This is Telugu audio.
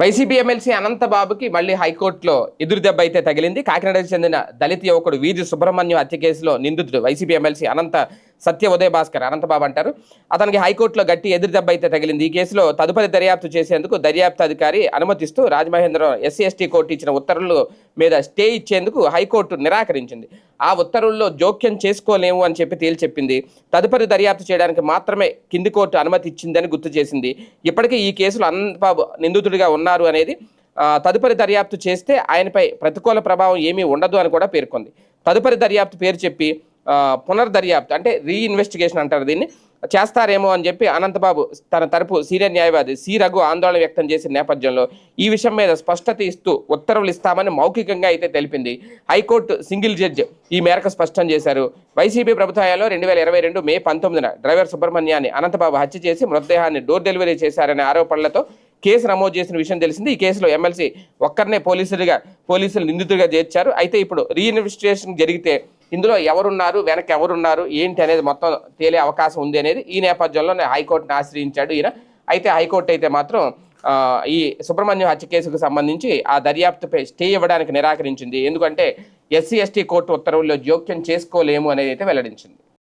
వైసీపీ ఎమ్మెల్సీ అనంతబాబుకి మళ్ళీ హైకోర్టులో ఎదురు దెబ్బ అయితే తగిలింది. కాకినాడకు చెందిన దళిత యువకుడు వీధి సుబ్రహ్మణ్యం హత్య కేసులో నిందితుడు వైసీపీ ఎమ్మెల్సీ అనంత సత్య ఉదయ భాస్కర్ అనంతబాబు అంటారు. అతనికి హైకోర్టులో గట్టి ఎదురు దెబ్బ అయితే తగిలింది. ఈ కేసులో తదుపరి దర్యాప్తు చేసేందుకు దర్యాప్తు అధికారి అనుమతిస్తూ రాజమహేంద్రం ఎస్సీ ఎస్టీ కోర్టు ఇచ్చిన ఉత్తర్వుల మీద స్టే ఇచ్చేందుకు హైకోర్టు నిరాకరించింది. ఆ ఉత్తర్వుల్లో జోక్యం చేసుకోలేము అని చెప్పి తేల్చెప్పింది. తదుపరి దర్యాప్తు చేయడానికి మాత్రమే కింది కోర్టు అనుమతి ఇచ్చిందని గుర్తు చేసింది. ఇప్పటికీ ఈ కేసులో అనంతబాబు నిందితుడిగా ఉన్నారు అనేది తదుపరి దర్యాప్తు చేస్తే ఆయనపై ప్రతికూల ప్రభావం ఏమీ ఉండదు అని కూడా పేర్కొంది. తదుపరి దర్యాప్తు పేరు చెప్పి పునర్దర్యాప్తు అంటే రీఇన్వెస్టిగేషన్ అంటారు దీన్ని. చేస్తారేమో అని చెప్పి అనంతబాబు తన తరపు సీనియర్ న్యాయవాది సి రఘు ఆందోళన వ్యక్తం చేసిన నేపథ్యంలో ఈ విషయం మీద స్పష్టత ఇస్తూ ఉత్తర్వులు ఇస్తామని మౌఖికంగా అయితే తెలిపింది. హైకోర్టు సింగిల్ జడ్జ్ ఈ మేరకు స్పష్టం చేశారు. వైసీపీ ప్రభుత్వంలో రెండు వేల ఇరవై రెండు మే పంతొమ్మిదిన డ్రైవర్ సుబ్రహ్మణ్యాన్ని అనంతబాబు హత్య చేసి మృతదేహాన్ని డోర్ డెలివరీ చేశారనే ఆరోపణలతో కేసు నమోదు చేసిన విషయం తెలిసింది. ఈ కేసులో ఎమ్మెల్సీ ఒక్కరినే పోలీసులుగా పోలీసులు నిందితుడిగా చేర్చారు. అయితే ఇప్పుడు రీఇన్వెస్టిగేషన్ జరిగితే ఇందులో ఎవరున్నారు వెనక ఎవరున్నారు ఏంటి అనేది మొత్తం తేలే అవకాశం ఉంది అనేది ఈ నేపథ్యంలో హైకోర్టును ఆశ్రయించాడు ఈయన. అయితే హైకోర్టు అయితే మాత్రం ఈ సుబ్రహ్మణ్యం హత్య కేసుకు సంబంధించి ఆ దర్యాప్తుపై స్టే ఇవ్వడానికి నిరాకరించింది. ఎందుకంటే ఎస్సీ ఎస్టీ కోర్టు ఉత్తర్వుల్లో జోక్యం చేసుకోలేము అనేది అయితే వెల్లడించింది.